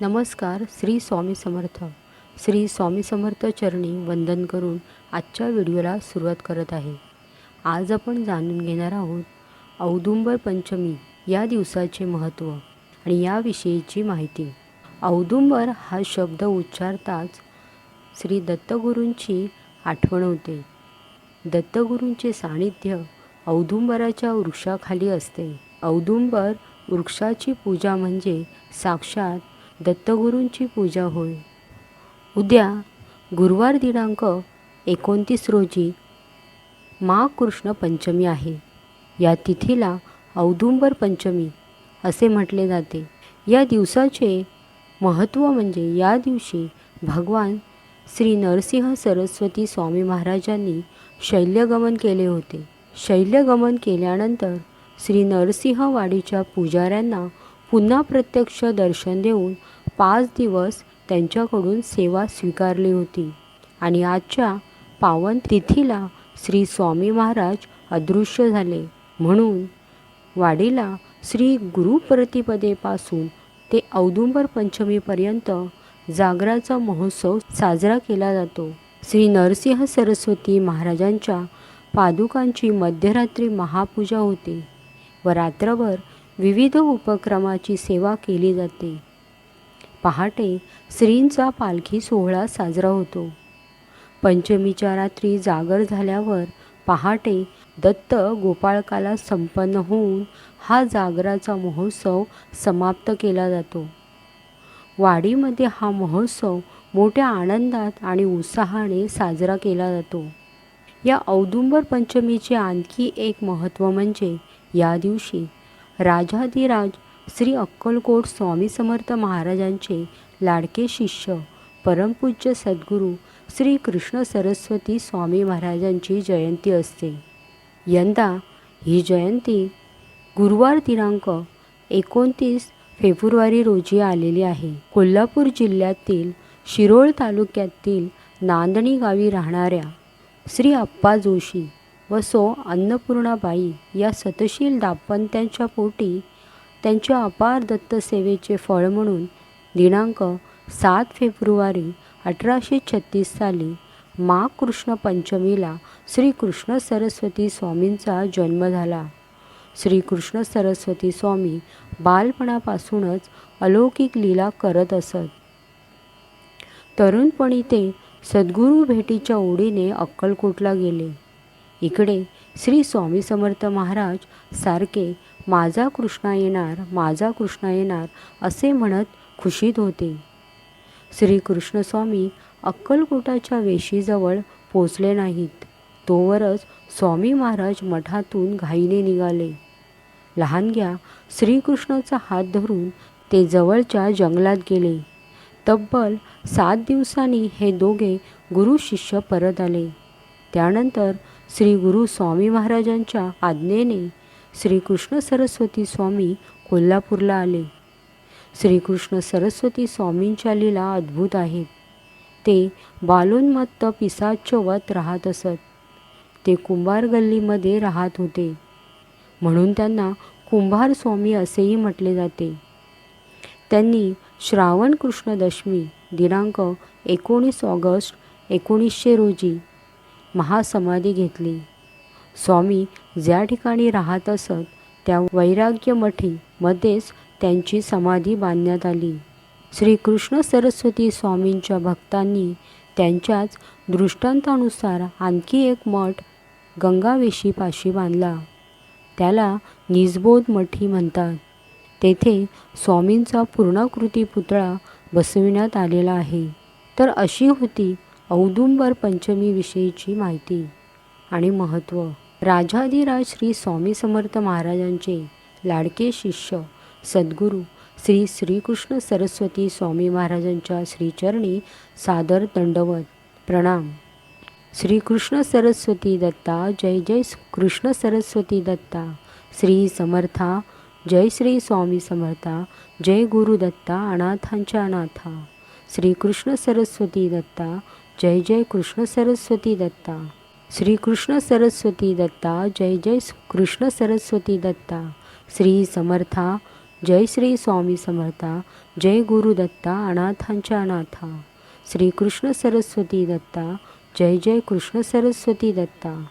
नमस्कार श्री स्वामी समर्थ. श्री स्वामी समर्थ चरणी वंदन करून आजच्या व्हिडिओला सुरुवात करत आहे. आज आपण जाणून घेणार आहोत औदुंबर पंचमी या दिवसाचे महत्त्व आणि याविषयीची माहिती. औदुंबर हा शब्द उच्चारताच श्री दत्तगुरूंची आठवण होते. दत्तगुरूंचे सानिध्य औदुंबराच्या वृक्षाखाली असते. औदुंबर वृक्षाची पूजा म्हणजे साक्षात दत्तगुरूंची पूजा होय. उद्या गुरुवार दिनांक एकोणतीस रोजी मा कृष्ण पंचमी आहे. या तिथीला औदुंबर पंचमी असे म्हटले जाते. या दिवसाचे महत्त्व म्हणजे या दिवशी भगवान श्री नरसिंह सरस्वती स्वामी महाराजांनी शैल्यगमन केले होते. शैल्यगमन केल्यानंतर श्री नरसिंहवाडीच्या पुजाऱ्यांना पुन्हा प्रत्यक्ष दर्शन देऊन पाच दिवस त्यांच्याकडून सेवा स्वीकारली होती. आणि आजच्या पावन तिथीला श्री स्वामी महाराज अदृश्य झाले. म्हणून वाडीला श्री गुरुप्रतिपदेपासून ते औदुंबर पंचमीपर्यंत जागराचा महोत्सव साजरा केला जातो. श्री नरसिंह सरस्वती महाराजांच्या पादुकांची मध्यरात्री महापूजा होते व रात्रभर विविध उपक्रमाची सेवा केली जाते. पहाटे श्रींचा पालखी सोहळा साजरा होतो. पंचमीच्या रात्री जागर झाल्यावर पहाटे दत्त गोपाळकाला संपन्न होऊन हा जागराचा महोत्सव समाप्त केला जातो. वाडीमध्ये हा महोत्सव मोठ्या आनंदात आणि उत्साहाने साजरा केला जातो. या औदुंबर पंचमीचे आणखी एक महत्त्व म्हणजे या दिवशी राजाधिराज श्री अक्कलकोट स्वामी समर्थ महाराजांचे लाडके शिष्य परमपूज्य सद्गुरू श्री कृष्ण सरस्वती स्वामी महाराजांची जयंती असते. यंदा ही जयंती गुरुवार दिनांक एकोणतीस फेब्रुवारी रोजी आलेली आहे. कोल्हापूर जिल्ह्यातील शिरोळ तालुक्यातील नांदणी गावी राहणाऱ्या श्री अप्पा जोशी व सो अन्नपूर्णाबाई या सतशील दाम्पत्यांच्या पोटी त्यांच्या अपार दत्तसेवेचे फळ म्हणून दिनांक सात फेब्रुवारी अठराशे छत्तीस साली मा कृष्ण पंचमीला श्रीकृष्ण सरस्वती स्वामींचा जन्म झाला. श्रीकृष्ण सरस्वती स्वामी बालपणापासूनच अलौकिक लीला करत असत. तरुणपणी ते सद्गुरू भेटीच्या ओढीने अक्कलकोटला गेले. इकडे श्री स्वामी समर्थ महाराज सारखे माझा कृष्णा येणार माझा कृष्णा येणार असे म्हणत खुशीत होते. श्री कृष्णस्वामी अक्कलकोटाच्या वेशीजवळ पोचले नाहीत. तोवरच स्वामी महाराज मठातून घाईने निघाले. लहानग्या श्रीकृष्णाचा हात धरून ते जवळच्या जंगलात गेले. तब्बल सात दिवसांनी हे दोघे गुरु शिष्य परत आले. त्यानंतर श्री गुरु स्वामी महाराजांच्या आज्ञेने श्रीकृष्ण सरस्वती स्वामी कोल्हापूरला आले. श्रीकृष्ण सरस्वती स्वामींच्या लीला अद्भुत आहेत. ते बालोन्मत्त पिसाच्यवत राहत असत. ते कुंभार गल्लीमध्ये राहत होते. म्हणून त्यांना कुंभार स्वामी असेही म्हटले जाते. त्यांनी श्रावण कृष्ण दशमी दिनांक एकोणीस ऑगस्ट एकोणीसशे रोजी महासमाधी घेतली. स्वामी ज्या ठिकाणी राहत असत त्या वैराग्यमठी मध्येच त्यांची समाधी बांधण्यात आली. श्रीकृष्ण सरस्वती स्वामींच्या भक्तांनी त्यांच्याच दृष्टांतानुसार आणखी एक मठ गंगावेशीपाशी बांधला. त्याला निजबोध मठी म्हणतात. तेथे स्वामींचा पूर्णाकृती पुतळा बसविण्यात आलेला आहे. तर अशी होती औदुंबर पंचमीविषयीची माहिती आणि महत्त्व राजाधिराज श्री स्वामी समर्थ महाराजांचे लाडके शिष्य सद्गुरू श्री श्रीकृष्ण सरस्वती स्वामी महाराजांच्या श्रीचरणी सादर दंडवत. प्रणाम. श्री कृष्ण सरस्वती दत्ता जय जय कृष्ण सरस्वती दत्ता श्री समर्था जय श्री स्वामी समर्था जय गुरु दत्ता अनाथांच्या अनाथा. श्री कृष्ण सरस्वती दत्ता जय जय कृष्ण सरस्वती दत्ता। श्री कृष्ण सरस्वती दत्ता जय जय कृष्ण सरस्वती दत्ता। श्री समर्था जय श्री स्वामी समर्था जय गुरुदत्ता अनाथांच्या अनाथा। श्री कृष्ण सरस्वती दत्ता जय जय कृष्ण सरस्वती दत्ता।